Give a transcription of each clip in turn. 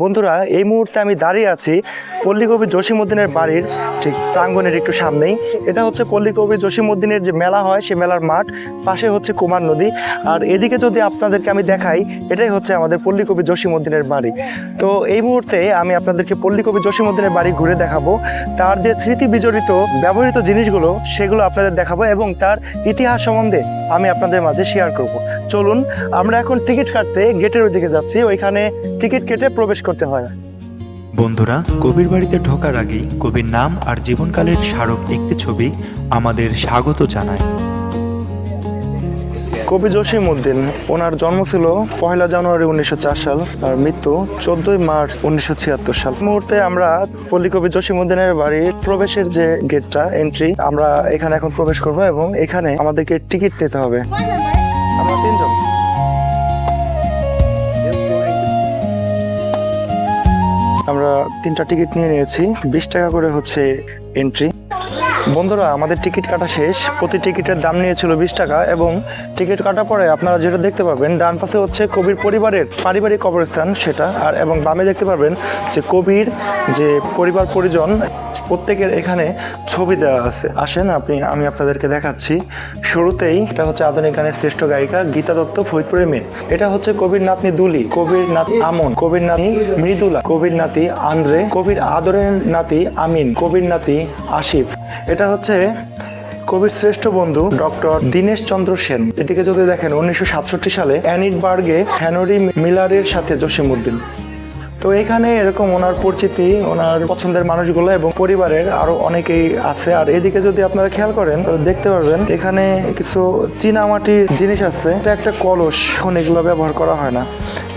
বন্ধুরা, এই মুহূর্তে আমি দাঁড়িয়ে আছি পল্লীকবি জসিমুদ্দিনের বাড়ির ঠিক প্রাঙ্গণের একটু সামনেই। এটা হচ্ছে পল্লীকবি জসিমুদ্দিনের যে মেলা হয়, সে মেলার মাঠ। পাশে হচ্ছে কুমার নদী। আর এদিকে যদি আপনাদেরকে আমি দেখাই, এটাই হচ্ছে আমাদের পল্লীকবি জসিমুদ্দিনের বাড়ি। তো এই মুহূর্তে আমি আপনাদেরকে পল্লীকবি জসিমুদ্দিনের বাড়ি ঘুরে দেখাবো। তার যে স্মৃতি বিজড়িত, ব্যবহৃত জিনিসগুলো, সেগুলো আপনাদের দেখাবো এবং তার ইতিহাস সম্বন্ধে আমি আপনাদের মাঝে শেয়ার করব। চলুন, আমরা এখন টিকিট কাটতে গেটের ওইদিকে যাচ্ছি। ওইখানে টিকিট কেটে প্রবেশ করতে হয়। না বন্ধুরা কবির বাড়িতে ঢোকার আগেই কবির নাম আর জীবনকালের স্মারক একটি ছবি আমাদের স্বাগত জানায়। কবি জসিম উদ্দিন ওনার জন্ম ছিল পয়লা জানুয়ারি উনিশশো চার সাল আর মৃত্যু চোদ্দই মার্চ উনিশশো ছিয়াত্তর সাল। মুহূর্তে আমরা পল্লী কবি জসিম উদ্দিনের বাড়ির প্রবেশের যে গেটটা এন্ট্রি আমরা এখানে এখন প্রবেশ করব এবং এখানে আমাদেরকে টিকিট নিতে হবে। আমরা তিনটা টিকিট নিয়ে নিয়েছি। বিশ টাকা করে হচ্ছে এন্ট্রি বন্ধুরা, আমাদের টিকিট কাটা শেষ। প্রতি টিকিটের দাম নিয়েছিল বিশ টাকা এবং টিকিট কাটার পরে আপনারা যেটা দেখতে পাবেন ডান পাশে হচ্ছে কবির পরিবারের পারিবারিক কবরস্থান সেটা। আর এবং বামে দেখতে পারবেন যে কবির যে পরিবার পরিজন, প্রত্যেকের এখানে ছবি দেওয়া আছে। আসেন আপনি, আমি আপনাদেরকে দেখাচ্ছি। শুরুতেই এটা হচ্ছে আধুনিক গানের শ্রেষ্ঠ গায়িকা গীতা দত্ত ফরিদপুরের মেয়ে। এটা হচ্ছে কবির নাতনি দুলি, কবির নাতি আমন, কবির নাতি মৃদুলা, কবির নাতি আন্দ্রে, কবির আদরের নাতি আমিন, কবির নাতি আসিফ এটা হচ্ছে কবির শ্রেষ্ঠ বন্ধু ডক্টর দীনেশ চন্দ্র সেন। এদিকে যদি দেখেন, উনিশশো সাতষট্টি সালে অ্যানিটবার্গে হ্যানরি মিলারের সাথে জসিমউদ্দিন। তো এখানে এরকম ওনার পরিচিতি, ওনার পছন্দের মানুষগুলো এবং পরিবারের আরও অনেকেই আছে। আর এদিকে যদি আপনারা খেয়াল করেন দেখতে পারবেন, এখানে কিছু চীনামাটির জিনিস আছে। এটা একটা কলস, এখন এগুলো ব্যবহার করা হয় না।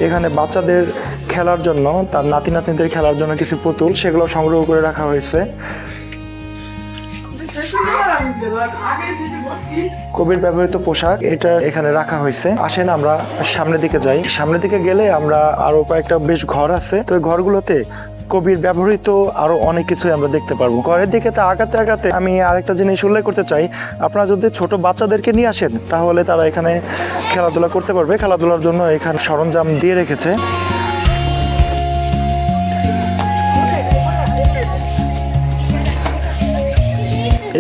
এখানে বাচ্চাদের খেলার জন্য, তার নাতি নাতনিদের খেলার জন্য কিছু পুতুল, সেগুলো সংগ্রহ করে রাখা হয়েছে। কবির ব্যবহৃত পোশাক, এটা এখানে রাখা হয়েছে। আসেন আমরা সামনের দিকে যাই। সামনের দিকে গেলে আমরা আরও কয়েকটা বেশ ঘর আছে। তো ঘরগুলোতে কবির ব্যবহৃত আরও অনেক কিছুই আমরা দেখতে পারব। ঘরের দিকে তো আগাতে আগাতে আমি আরেকটা জিনিস উল্লেখ করতে চাই। আপনারা যদি ছোট বাচ্চাদেরকে নিয়ে আসেন, তাহলে তারা এখানে খেলাধুলা করতে পারবে। খেলাধুলার জন্য এখানে সরঞ্জাম দিয়ে রেখেছে।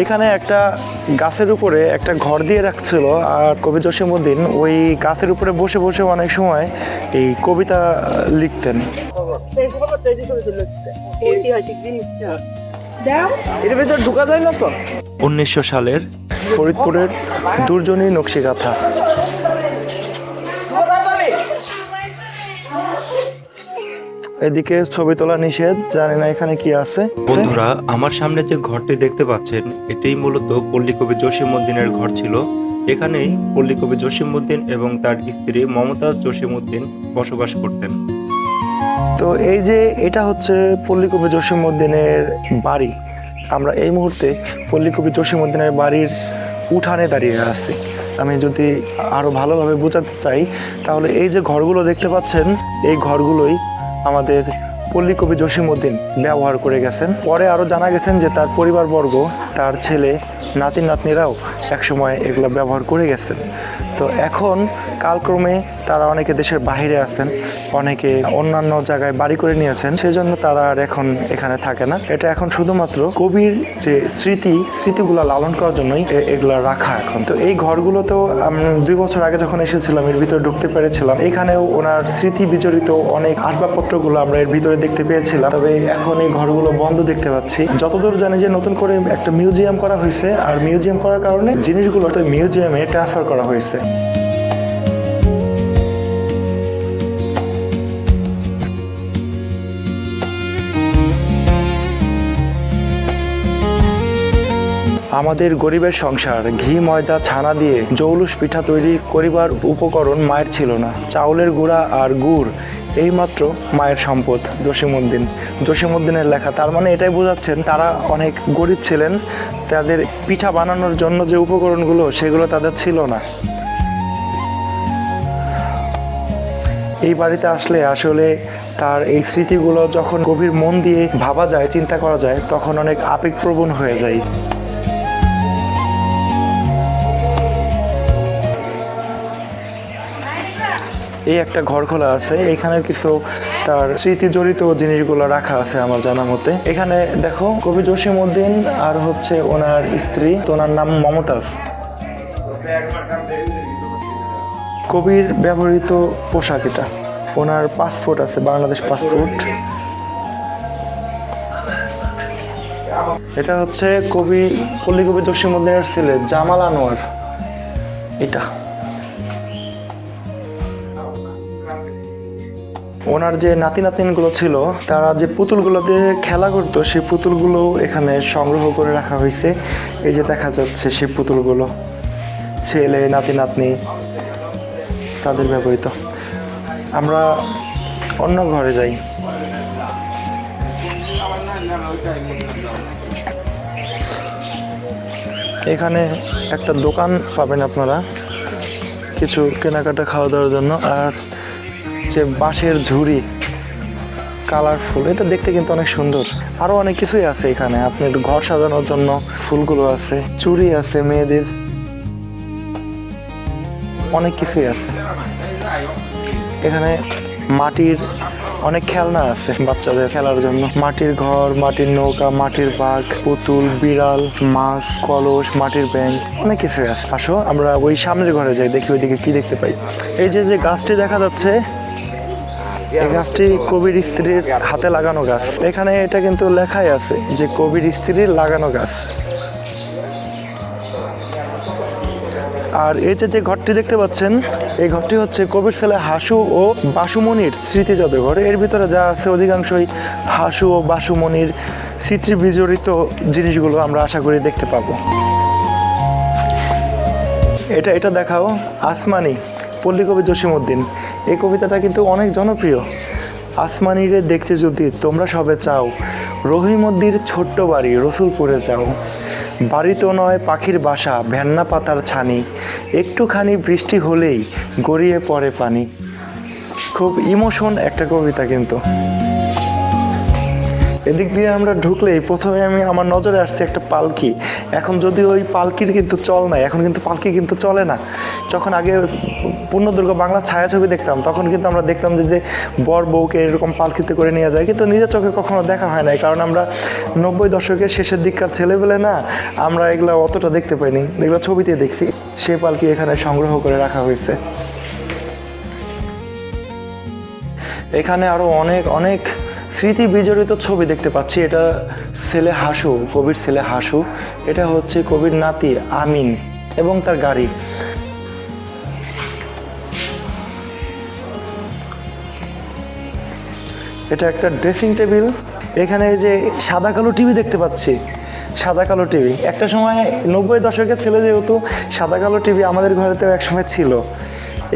এখানে একটা গাছের উপরে একটা ঘর দিয়ে রাখছিল আর কবি জসিমুদ্দিন ওই গাছের উপরে বসে বসে অনেক সময় এই কবিতা লিখতেন। ঐতিহাসিক জিনিসটা এর ভিতর ঢুকা যায় না তো? উনিশশো সালের ফরিদপুরের দুর্জনী নকশিকাথা। এদিকে ছবি তোলা নিষেধ জানি না এখানে কি আছে। বন্ধুরা আমার সামনে যে ঘরটি দেখতে পাচ্ছেন এটাই মূলত পল্লীকবি জসিমউদ্দিনের ঘর ছিল। এখানেই পল্লীকবি জসিমউদ্দিন এবং তার স্ত্রী মমতাজ জসিমউদ্দিন বসবাস করতেন। তো এই যে এটা হচ্ছে পল্লীকবি জসিমউদ্দিনের বাড়ি। আমরা এই মুহূর্তে পল্লীকবি জসিমউদ্দিনের বাড়ির উঠানে দাঁড়িয়ে আছি। আমি যদি আরও ভালোভাবে বোঝাতে চাই তাহলে এই যে ঘরগুলো দেখতে পাচ্ছেন এই ঘরগুলোই আমাদের পল্লীকবি জসিমুদ্দিন ব্যবহার করে গেছেন। পরে আরও জানা গেছেন যে তার পরিবারবর্গ, তার ছেলে নাতি নাতনিরাও একসময় এগুলো ব্যবহার করে গেছেন। তো এখন কালক্রমে তারা অনেকে দেশের বাইরে আছেন, অনেকে অন্যান্য জায়গায় বাড়ি করে নিয়েছেন, সেজন্য তারা আর এখন এখানে থাকে না। এটা এখন শুধুমাত্র কবির যে স্মৃতি, স্মৃতিগুলো লালন করার জন্যই এগুলা রাখা এখন। তো এই ঘরগুলোতেও আমি দুই বছর আগে যখন এসেছিলাম, এর ভিতরে ঢুকতে পেরেছিলাম, এখানেও ওনার স্মৃতি বিজড়িত অনেক আসবাবপত্রগুলো আমরা এর ভিতরে দেখতে পেয়েছিলাম। তবে এখন এই ঘরগুলো বন্ধ দেখতে পাচ্ছি। যতদূর জানি যে নতুন করে একটা মিউজিয়াম করা হয়েছে, আর মিউজিয়াম করার কারণে জিনিসগুলো তো মিউজিয়ামে ট্রান্সফার করা হয়েছে। আমাদের গরিবের সংসার, ঘি, ময়দা, ছানা দিয়ে জৌলুস পিঠা তৈরি করিবার উপকরণ মায়ের ছিল না। চাউলের গুঁড়া আর গুড় এইমাত্র মায়ের সম্পদ, জসিমউদ্দিন। জসিমউদ্দিনের লেখা, তার মানে এটাই বোঝাচ্ছেন তারা অনেক গরিব ছিলেন, তাদের পিঠা বানানোর জন্য যে উপকরণগুলো, সেগুলো তাদের ছিল না। এই বাড়িতে আসলে আসলে তার এই স্মৃতিগুলো যখন গভীর মন দিয়ে ভাবা যায়, চিন্তা করা যায়, তখন অনেক আবেগপ্রবণ হয়ে যায়। এই একটা ঘর খোলা আছে, এখানে কিছু তার স্মৃতি জড়িত জিনিসগুলো রাখা আছে আমার জানা মতে। এখানে দেখো, কবি জসিম উদ্দিন আর হচ্ছে ওনার স্ত্রী, তো ওনার নাম মমতাজ। কবির ব্যবহৃত পোশাক এটা। ওনার পাসপোর্ট আছে, বাংলাদেশ পাসপোর্ট এটা হচ্ছে কবি পল্লী কবি জসিমুদ্দিনের ছেলে জামাল আনোয়ার। এটা। ওনার যে নাতি নাতিনগুলো ছিল, তারা যে পুতুলগুলো দিয়ে খেলা করতো, সেই পুতুলগুলো এখানে সংগ্রহ করে রাখা হয়েছে। এই যে দেখা যাচ্ছে সেই পুতুলগুলো। ছেলে, নাতি, নাতনি। তাদের ব্যবহৃত। আমরা অন্য ঘরে যাই। এখানে একটা দোকান পাবেন আপনারা। কিছু কেনাকাটা খাওয়া দাওয়ার জন্য। আর যে বাঁশের ঝুড়ি, কালারফুল, এটা দেখতে কিন্তু অনেক সুন্দর। আরও অনেক কিছুই আছে এখানে। আপনার ঘর সাজানোর জন্য ফুলগুলো আছে, চুড়ি আছে মেয়েদের। অনেক কিছুই আছে। এখানে মাটির অনেক খেলনা আছে বাচ্চাদের খেলার জন্য। মাটির ঘর, মাটির নৌকা, মাটির বাঘ, পুতুল, বিড়াল, মাছ, কলস, মাটির ব্যাংক, অনেক কিছু আছে। আসো, আমরা ওই সামনের ঘরে যাই, দেখি ওইদিকে কি দেখতে পাই। এই যে যে গাছটি দেখা যাচ্ছে, এই গাছটি কবির স্ত্রীর হাতে লাগানো গাছ। এখানে এটা কিন্তু লেখাই আছে যে কবির স্ত্রীর লাগানো গাছ। আর এই যে যে ঘরটি দেখতে পাচ্ছেন, এই ঘরটি হচ্ছে কবির ছেলে হাসু ও বাসুমণির স্মৃতি জাদুঘর এর ভিতরে যা আছে অধিকাংশই হাসু ও বাসুমণির স্মৃতি বিজড়িত জিনিসগুলো আমরা আশা করি দেখতে পাবো। এটা এটা দেখাও আসমানি, পল্লী কবি এই কবিতাটা কিন্তু অনেক জনপ্রিয়। আসমানিরে দেখতে যদি তোমরা সবে চাও, রহিমদ্দির ছোট্ট বাড়ি রসুলপুরে যাও। বাড়ি তো নয়, পাখির বাসা, ভেন্না পাতার ছানি। একটুখানি বৃষ্টি হলেই গড়িয়ে পড়ে পানি। খুব ইমোশন একটা কবিতা কিন্তু। এদিক দিয়ে আমরা ঢুকলেই প্রথমে আমি আমার নজরে আসছে একটা পালকি। এখন যদি ওই পালকির কিন্তু চল নাই, এখন কিন্তু পালকি কিন্তু চলে না। যখন আগে পূর্ণদুর্গ বাংলা ছায়াছবি দেখতাম, তখন কিন্তু আমরা দেখতাম যে বর বউকে এরকম পালকিতে করে নিয়ে যায়, কিন্তু নিজের চোখে কখনো দেখা হয় নাই। কারণ আমরা নব্বই দশকের শেষের দিককার ছেলেবেলে না, আমরা এগুলো অতটা দেখতে পাইনি। এগুলো ছবিতে দেখছি। সে পালকি এখানে সংগ্রহ করে রাখা হয়েছে। এখানে আরও অনেক অনেক স্মৃতি বিজড়িত ছবি দেখতে পাচ্ছি, এটা ছেলে হাসু, কবির ছেলে হাসু। এটা হচ্ছে কবির নাতি আমিন এবং তার গাড়ি। এটা একটা ড্রেসিং টেবিল। এখানে যে সাদা কালো টিভি দেখতে পাচ্ছি, সাদা কালো টিভি। একটা সময় নব্বই দশকের ছেলে যেহেতু, সাদা কালো টিভি আমাদের ঘরেতেও এক সময় ছিল।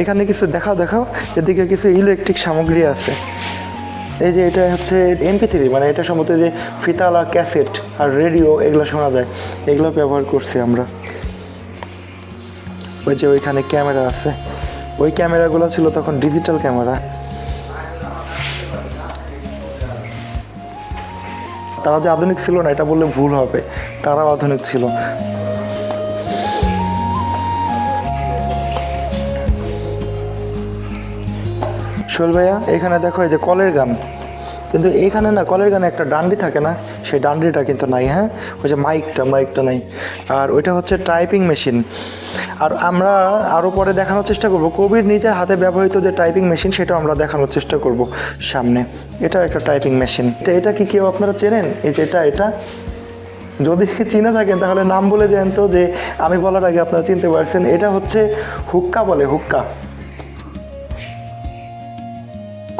এখানে কিছু দেখাও দেখাও। এদিকে কিছু ইলেকট্রিক সামগ্রী আছে। এই যে এটা হচ্ছে এমপি থ্রি মানে এটা সম্ভবত যে ফিতালা ক্যাসেট আর রেডিও, এগুলো শোনা যায়। এগুলো ব্যবহার করছি আমরা। ওই যে ওইখানে ক্যামেরা আছে। ওই ক্যামেরাগুলো ছিল তখন ডিজিটাল ক্যামেরা। তারা যে আধুনিক ছিল না, এটা বললে ভুল হবে। তারাও আধুনিক ছিল। শোল ভাইয়া, এখানে দেখো এই যে কলের গান। কিন্তু এখানে না কলের গানে একটা ডান্ডি থাকে না, সেই ডান্ডিটা কিন্তু নাই হ্যাঁ? ওই যে মাইকটা মাইকটা নাই। আর ওইটা হচ্ছে টাইপিং মেশিন। আর আমরা আরও পরে দেখানোর চেষ্টা করব। কবির নিজের হাতে ব্যবহৃত যে টাইপিং মেশিন সেটা আমরা দেখানোর চেষ্টা করব সামনে। এটাও একটা টাইপিং মেশিন। এটা এটা কি কেউ আপনারা চেনেন? এই যে এটা এটা? যদি চিনে থাকেন, তাহলে নাম বলে দেন তো যে আমি বলার আগে আপনারা চিনতে পারছেন। এটা হচ্ছে হুক্কা বলে, হুক্কা।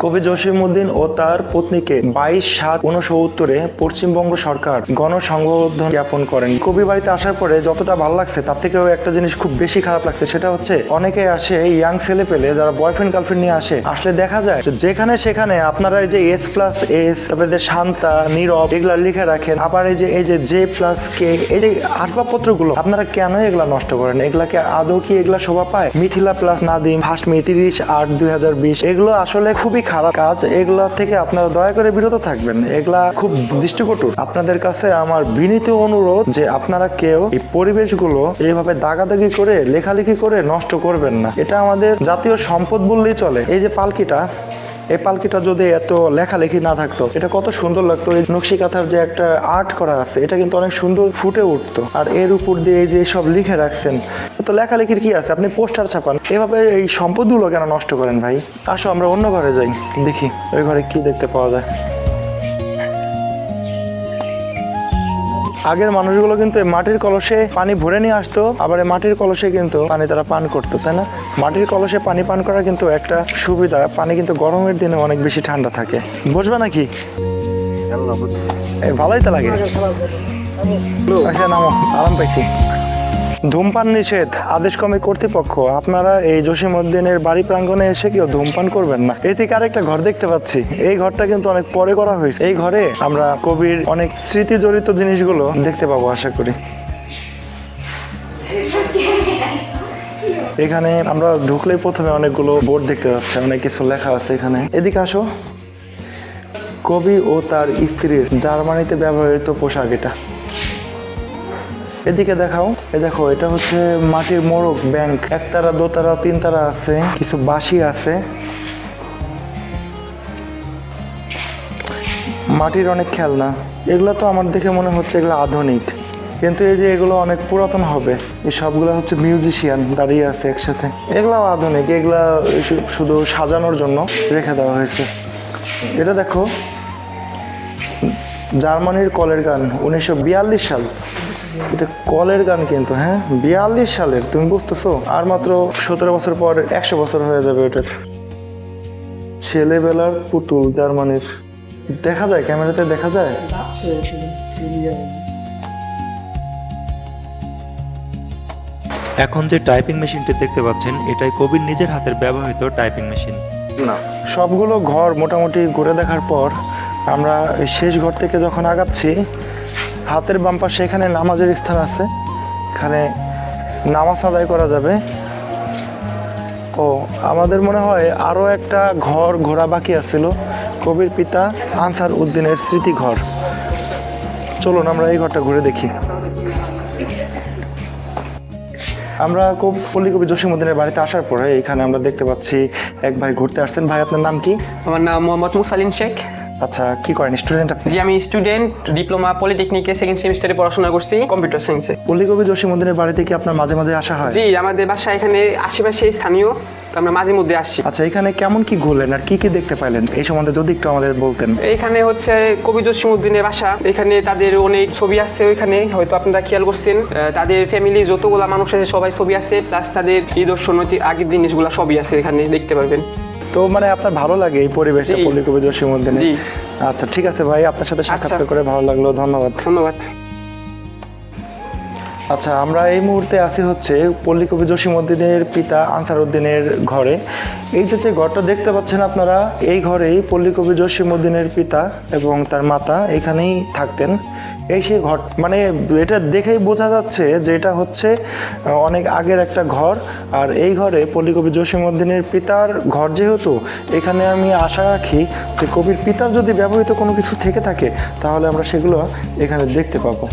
কবি জসিমউদ্দিন ও তার পত্নীকে বাইশ সাত উনসত্তরে পশ্চিমবঙ্গ সরকার গণসংবর্ধন জ্ঞাপন করেন। কবি বাড়িতে আসার পরে যতটা ভালো লাগছে, তার থেকেও একটা জিনিস খুব বেশি খারাপ লাগছে, সেটা হচ্ছে অনেকে আসে ইয়াং ছেলে পেলে যারা বয়ফ্রেন্ড গার্লফ্রেন্ড নিয়ে আসে, আসলে দেখা যায় যেখানে সেখানে আপনারা এই যে এস প্লাস এস তারপরে শান্তা, নীরব, এগুলা লিখে রাখেন, আবার এই যে এই যে জে প্লাস কে এই যে আসবাবপত্রগুলো, আপনারা কেন এগুলা নষ্ট করেন? এগুলাকে আদৌ কি এগুলা শোভা পায়? মিথিলা প্লাস নাদিম হাসমি তিরিশ আট দুই হাজার বিশ, এগুলো আসলে খুবই খারাপ কাজ, এগুলা থেকে আপনারা দয়া করে বিরত থাকবেন। এগুলা খুব দৃষ্টিকটু আপনাদের কাছে আমার বিনীত অনুরোধ যে আপনারা কেউ এই পরিবেশগুলো এইভাবে দাগাদাগি করে, লেখালেখি করে নষ্ট করবেন না। এটা আমাদের জাতীয় সম্পদ বললেই চলে। এই যে পালকিটা এই পালকিটা যদি এত লেখালেখি না থাকতো, এটা কত সুন্দর লাগতো। এই নকশি কাঁথার যে একটা আর্ট করা আছে, এটা কিন্তু অনেক সুন্দর ফুটে উঠতো। আর এর উপর দিয়ে যে সব লিখে রাখছেন তো লেখালেখির কি আছে? আপনি পোস্টার ছাপান। এভাবে এই সম্পদগুলো কেন নষ্ট করেন ভাই? আসো, আমরা অন্য ঘরে যাই, দেখি ওই ঘরে কি দেখতে পাওয়া যায়। আগের মানুষগুলো কিন্তু মাটির কলসে পানি ভরে নিয়ে আসতো আবার মাটির কলসে কিন্তু পানি তারা পান করতো তাই না? মাটির কলসে পানি পান করা কিন্তু একটা সুবিধা পানি কিন্তু গরমের দিনে অনেক বেশি ঠান্ডা থাকে। বুঝবে নাকি? ভালোই তো লাগে। আচ্ছা নামো আরাম পাইছি। ধূমপান নিষেধ আদেশ কমে কর্তৃপক্ষ। আপনারা এই জসিমউদ্দিনের বাড়ি প্রাঙ্গণে এসে কেউ ধূমপান করবেন না। এই থেকে আরেকটা ঘর দেখতে পাচ্ছি। এই ঘরটা কিন্তু অনেক পরে করা হয়েছে। এই ঘরে আমরা কবির অনেক স্মৃতি জড়িত জিনিসগুলো দেখতে পাবো, আশা করি। এখানে আমরা ঢুকলেই প্রথমে অনেকগুলো বোর্ড দেখতে পাচ্ছি। অনেক কিছু লেখা আছে এখানে। এদিকে আসো। কবি ও তার স্ত্রীর জার্মানিতে ব্যবহৃত পোশাক এটা। এদিকে দেখাও। এ দেখো, এটা হচ্ছে মাটির মোড়ক ব্যাংক। একতারা, দোতারা, তিনতারা আছে, কিছু বাঁশি আছে। মাটির অনেক খেলনা। এগুলো তো আমার দেখে মনে হচ্ছে এগুলো আধুনিক। কিন্তু এই যে এগুলো অনেক পুরাতন হবে। এই সবগুলো হচ্ছে মিউজিশিয়ান দাঁড়িয়ে আছে একসাথে। এগুলাও আধুনিক। এগুলা শুধু সাজানোর জন্য রেখে দেওয়া হয়েছে। এটা দেখো, জার্মানির কলের গান, উনিশশো বিয়াল্লিশ সাল। এটা কলের গান কিন্তু হ্যাঁ? বিয়াল্লিশ সালের তুমি বুঝতেছো? আর মাত্র সতেরো বছর পর একশো বছর হয়ে যাবে ওটার ছেলেবেলার পুতুল জার্মানির। দেখা যায়? ক্যামেরাতে দেখা যায়? এখন যে টাইপিং মেশিনটি দেখতে পাচ্ছেন এটাই কবির নিজের হাতের ব্যবহৃত টাইপিং মেশিন। না সবগুলো ঘর মোটামুটি ঘুরে দেখার পর আমরা শেষ ঘর থেকে যখন আগাচ্ছি হাতের বাম পাশে এখানে নামাজের স্থান আছে। এখানে নামাজ আদায় করা যাবে। ও আমাদের মনে হয় আরও একটা ঘর ঘোরা বাকি আছিল। কবির পিতা আনসার উদ্দিনের স্মৃতি ঘর চলুন আমরা এই ঘরটা ঘুরে দেখি। আমরা খুব পল্লী কবি জসিমুদ্দিনের বাড়িতে আসার পরে এখানে আমরা দেখতে পাচ্ছি, এক ভাই ঘুরতে আসছেন। ভাই, আপনার নাম কি? আমার নাম মোহাম্মদ মুসালিন শেখ। আচ্ছা কি করেন? স্টুডেন্ট আপনি? জি আমি স্টুডেন্ট ডিপ্লোমা পলিটেকনিকে সেকেন্ড সেমিস্টারে পড়াশোনা করছি কম্পিউটার সায়েন্সে পল্লী কবি জসিমুদ্দিনের বাড়িতে কি আপনার মাঝে মাঝে আসা হয়? জি আমাদের বাসা এখানে আশেপাশে স্থানীয় তো আমরা মাঝে মধ্যে আসছি আচ্ছা এখানে কেমন কি ঘুরলেন আর কি কি দেখতে পাইলেন? এই সম্বন্ধে যদি একটু আমাদের বলতেন। এখানে হচ্ছে কবি জসিমুদ্দিনের বাসা। এখানে তাদের অনেক ছবি আছে ওইখানে হয়তো আপনারা খেয়াল করছেন। আহ, তাদের ফ্যামিলি যতগুলা মানুষ আছে সবাই ছবি আছে প্লাস তাদের নিদর্শন ঐতি- আগের জিনিসগুলো সবই আছে এখানে দেখতে পারবেন। তো মানে আপনার ভালো লাগে এই পরিবেশটা। পল্লী কবি জসিমুদ্দিনে জি। আচ্ছা ঠিক আছে ভাই আপনার সাথে সাক্ষাৎ আচ্ছা। করে ভালো লাগল ধন্যবাদ ধন্যবাদ আচ্ছা আমরা এই মুহূর্তে আছি হচ্ছে পল্লী কবি জসিমউদ্দিনের পিতা আনসার উদ্দিনের ঘরে। এই যে ঘরটা দেখতে পাচ্ছেন আপনারা, এই ঘরেই পল্লী কবি জসিমউদ্দিনের পিতা এবং তার মাতা এখানেই থাকতেন। এই সেই ঘর মানে এটা দেখেই বোঝা যাচ্ছে যে এটা হচ্ছে অনেক আগের একটা ঘর। আর এই ঘরে পল্লী কবি জসিমউদ্দিনের পিতার ঘর যেহেতু, এখানে আমি আশা রাখি যে কবির পিতার যদি ব্যবহৃত কোনো কিছু থেকে থাকে, তাহলে আমরা সেগুলো এখানে দেখতে পাবো।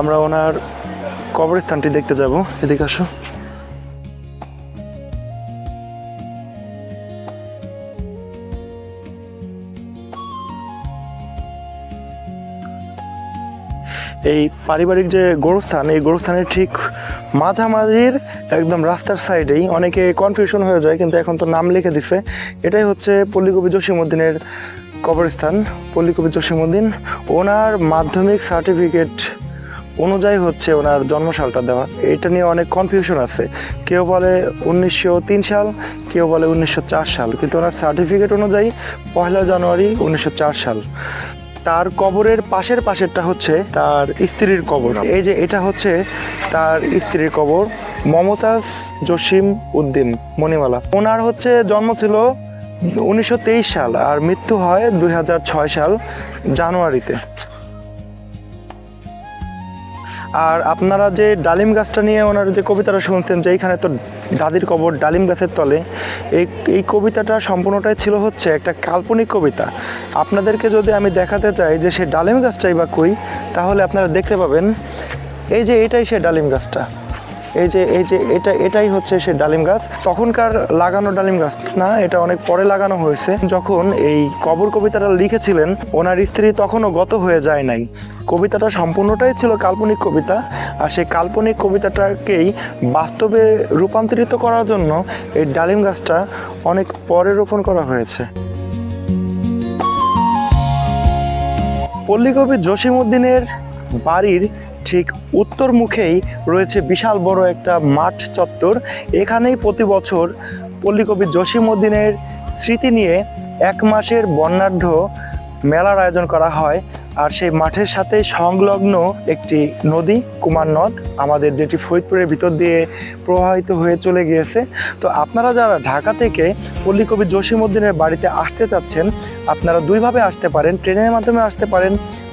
আমরা ওনার কবরস্থানটি দেখতে যাব। এদিকে আসো। এই পারিবারিক যে গোরস্থান, এই গোরস্থানের ঠিক মাঝামাঝির একদম রাস্তার সাইডেই অনেকে কনফিউশন হয়ে যায়, কিন্তু এখন তো নাম লিখে দিছে। এটাই হচ্ছে পল্লীকবি জসিমউদ্দিনের কবরস্থান। পল্লীকবি জসিমউদ্দিন, ওনার মাধ্যমিক সার্টিফিকেট অনুযায়ী হচ্ছে ওনার জন্মসালটা দেওয়া। এটা নিয়ে অনেক কনফিউশন আছে। কেউ বলে উনিশশো তিন সাল কেউ বলে উনিশশো চার সাল। কিন্তু ওনার সার্টিফিকেট অনুযায়ী পয়লা জানুয়ারি উনিশশো চার সাল। তার কবরের পাশের পাশেরটা হচ্ছে তার স্ত্রীর কবর। এই যে এটা হচ্ছে তার স্ত্রীর কবর মমতাজ জসিম উদ্দিন মণিমালা। ওনার হচ্ছে জন্ম ছিল উনিশশো তেইশ সাল আর মৃত্যু হয় দু হাজার ছয় সাল জানুয়ারিতে। আর আপনারা যে ডালিম গাছটা নিয়ে ওনার যে কবিতাটা শুনতেন যে এইখানে তো দাদির কবর ডালিম গাছের তলে, এই এই কবিতাটা সম্পূর্ণটাই ছিল হচ্ছে একটা কাল্পনিক কবিতা। আপনাদেরকে যদি আমি দেখাতে চাই যে সে ডালিম গাছটাই বা কই, তাহলে আপনারা দেখতে পাবেন, এই যে এটাই সে ডালিম গাছটা। এই যে এই যে, এটা, এটাই হচ্ছে সে ডালিম গাছ। তখনকার লাগানো ডালিম গাছ না, এটা অনেক পরে লাগানো হয়েছে। যখন এই কবর কবিতাটা লিখেছিলেন, ওনার স্ত্রী তখনও গত হয়ে যায় নাই। কবিতাটা সম্পূর্ণটাই ছিল কাল্পনিক কবিতা, আর সেই কাল্পনিক কবিতাটাকেই বাস্তবে রূপান্তরিত করার জন্য এই ডালিম গাছটা অনেক পরে রোপণ করা হয়েছে। পল্লীকবি জসিমউদ্দিনের বাড়ির ঠিক উত্তর মুখেই রয়েছে বিশাল বড় একটা মাঠ চত্বর। এখানেই প্রতি বছর পল্লীকবি জসিমউদ্দিনের স্মৃতি নিয়ে এক মাসের বর্ণাঢ্য মেলার আয়োজন করা হয়। আর সেই মাঠের সাথে সংলগ্ন একটি নদী, কুমার নদ, আমাদের যেটি ফরিদপুরের ভিতর দিয়ে প্রবাহিত হয়ে চলে গিয়েছে। তো আপনারা যারা ঢাকা থেকে পল্লীকবি জসিমউদ্দিনের বাড়িতে আসতে চাচ্ছেন, আপনারা দুইভাবে আসতে পারেন। ট্রেনের মাধ্যমে আসতে পারেন,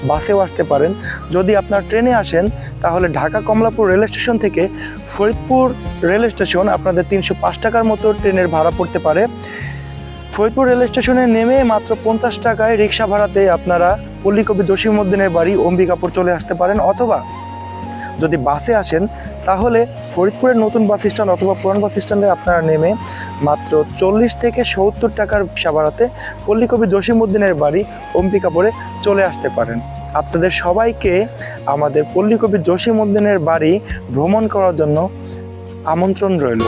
বাসেও আসতে পারেন। যদি আপনার ট্রেনে আসেন, তাহলে ঢাকা কমলাপুর রেল স্টেশন থেকে ফরিদপুর রেল স্টেশন আপনাদের তিনশো পাঁচ টাকার মতো ট্রেনের ভাড়া পড়তে পারে। ফরিদপুর রেল স্টেশনে নেমে মাত্র পঞ্চাশ টাকায় রিক্সা ভাড়াতে আপনারা পল্লীকবি জসিমউদ্দিনের বাড়ি অম্বিকাপুর চলে আসতে পারেন অথবা যদি বাসে আসেন, তাহলে ফরিদপুরের নতুন বাস স্ট্যান্ড অথবা পুরান বাস স্ট্যান্ডে আপনারা নেমে মাত্র চল্লিশ থেকে সত্তর টাকার ভাড়াতে পল্লীকবি জসিমউদ্দিনের বাড়ি অম্বিকাপুরে চলে আসতে পারেন। আপনাদের সবাইকে আমাদের পল্লীকবি জসিমউদ্দিনের বাড়ি ভ্রমণ করার জন্য আমন্ত্রণ রইল।